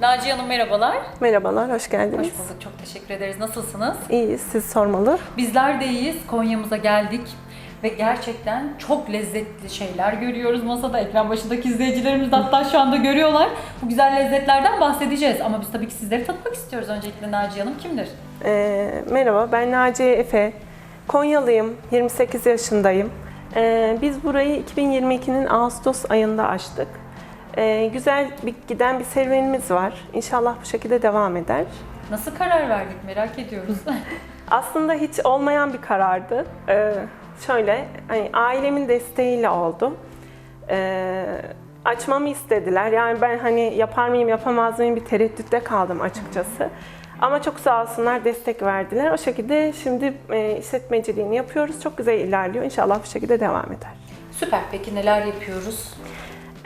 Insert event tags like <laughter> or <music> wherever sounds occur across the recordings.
Naciye Hanım merhabalar. Merhabalar, hoş geldiniz. Hoş bulduk. Çok teşekkür ederiz. Nasılsınız? İyiyiz, siz sormalı. Bizler de iyiyiz. Konya'mıza geldik ve gerçekten çok lezzetli şeyler görüyoruz masada. Ekran başındaki izleyicilerimiz de hatta şu anda görüyorlar. Bu güzel lezzetlerden bahsedeceğiz. Ama biz tabii ki sizleri tanımak istiyoruz. Öncelikle Naciye Hanım kimdir? Ee, merhaba, ben Naciye Efe. Konyalıyım, 28 yaşındayım. Ee, biz burayı 2022'nin Ağustos ayında açtık. Ee, güzel bir giden bir serüvenimiz var. İnşallah bu şekilde devam eder. Nasıl karar verdik merak ediyoruz. <laughs> Aslında hiç olmayan bir karardı. Ee, şöyle, hani ailemin desteğiyle oldu. Ee, açmamı istediler. Yani ben hani yapar mıyım, yapamaz mıyım bir tereddütte kaldım açıkçası. Ama çok sağ olsunlar destek verdiler. O şekilde şimdi e, işletmeciliğini yapıyoruz. Çok güzel ilerliyor. İnşallah bu şekilde devam eder. Süper. Peki neler yapıyoruz?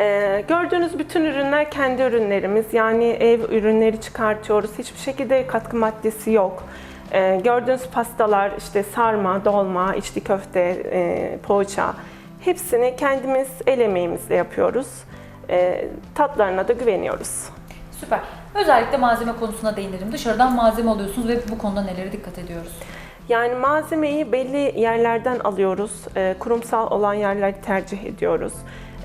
Ee, gördüğünüz bütün ürünler kendi ürünlerimiz. Yani ev ürünleri çıkartıyoruz. Hiçbir şekilde katkı maddesi yok. Ee, gördüğünüz pastalar, işte sarma, dolma, içli köfte, e, poğaça. Hepsini kendimiz el emeğimizle yapıyoruz. Ee, tatlarına da güveniyoruz. Süper. Özellikle malzeme konusuna değinelim. Dışarıdan malzeme alıyorsunuz ve bu konuda nelere dikkat ediyoruz? Yani malzemeyi belli yerlerden alıyoruz. Ee, kurumsal olan yerleri tercih ediyoruz.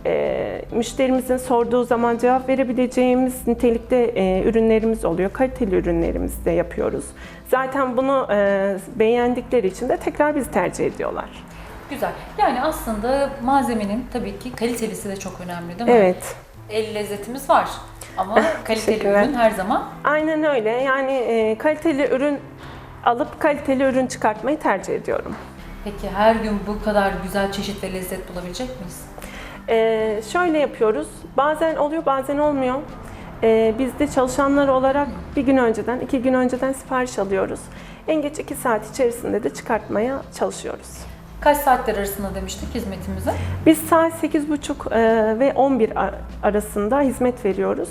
Ee, müşterimizin sorduğu zaman cevap verebileceğimiz nitelikte e, ürünlerimiz oluyor. Kaliteli ürünlerimizi de yapıyoruz. Zaten bunu e, beğendikleri için de tekrar bizi tercih ediyorlar. Güzel. Yani aslında malzemenin tabii ki kalitelisi de çok önemli değil mi? Evet. El lezzetimiz var ama <laughs> kaliteli ürün her zaman Aynen öyle. Yani e, kaliteli ürün alıp kaliteli ürün çıkartmayı tercih ediyorum. Peki her gün bu kadar güzel çeşit ve lezzet bulabilecek miyiz? Ee, şöyle yapıyoruz. Bazen oluyor, bazen olmuyor. Ee, biz de çalışanlar olarak bir gün önceden, iki gün önceden sipariş alıyoruz. En geç iki saat içerisinde de çıkartmaya çalışıyoruz. Kaç saatler arasında demiştik hizmetimize? Biz saat 8.30 e, ve 11 ar- arasında hizmet veriyoruz.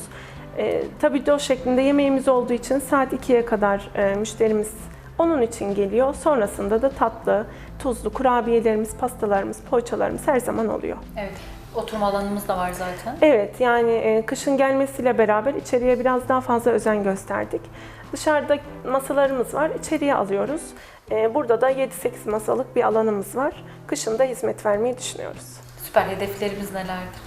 E, tabii de o şeklinde yemeğimiz olduğu için saat 2'ye kadar e, müşterimiz onun için geliyor. Sonrasında da tatlı, tuzlu kurabiyelerimiz, pastalarımız, poğaçalarımız her zaman oluyor. Evet. Oturma alanımız da var zaten. Evet yani e, kışın gelmesiyle beraber içeriye biraz daha fazla özen gösterdik. Dışarıda masalarımız var, içeriye alıyoruz. E, Burada da 7-8 masalık bir alanımız var. Kışın da hizmet vermeyi düşünüyoruz. Süper. Hedeflerimiz nelerdir?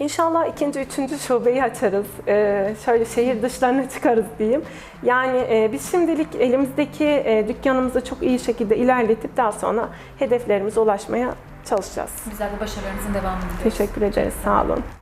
İnşallah ikinci, üçüncü şubeyi açarız. E, şöyle şehir dışlarına çıkarız diyeyim. Yani e, biz şimdilik elimizdeki e, dükkanımızı çok iyi şekilde ilerletip daha sonra hedeflerimize ulaşmaya çalışacağız. Güzel bir başarılarınızın devamını diliyoruz. Teşekkür ederiz, sağ olun.